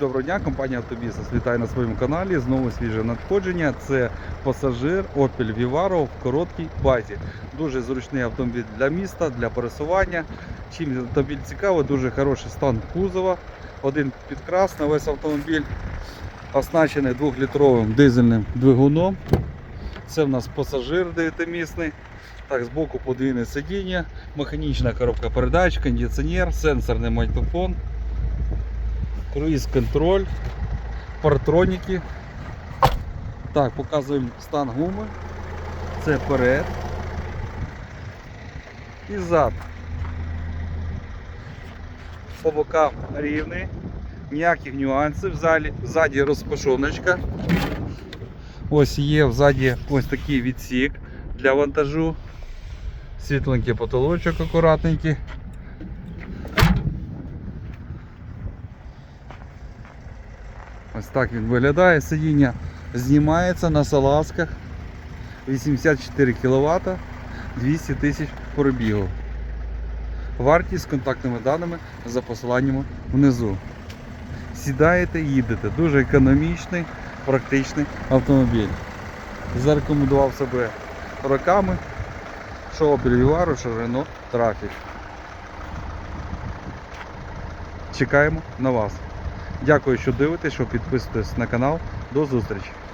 Доброго дня, компанія Автобізнес вітає на своєму каналі. Знову свіже надходження. Це пасажир Opel Vivaro в короткій базі. Дуже зручний автомобіль для міста, для пересування. Чим автомобіль цікавий, дуже хороший стан кузова. Один підкрас на весь автомобіль, оснащений 2-літровим дизельним двигуном. Це в нас пасажир 9-місний. Так, збоку подвійне сидіння, механічна коробка передач, кондиціонер, сенсорний мультифон круїз контроль, партроніки. Так, показуємо стан гуми. Це перед і зад. По бокам рівний, ніяких нюансів. Залі, ззаді розпашоночка. Ось є взаді ось такий відсік для вантажу. Світленький потолочок акуратненький. Ось так він виглядає. Сидіння знімається на салазках. 84 кВт, 200 тисяч пробігу. Вартість з контактними даними за посиланнями внизу. Сідаєте, їдете. Дуже економічний, практичний автомобіль. Зарекомендував себе роками, що Opel що Renault Trafic. Чекаємо на вас. Дякую, що дивитесь, що підписуєтесь на канал. До зустрічі!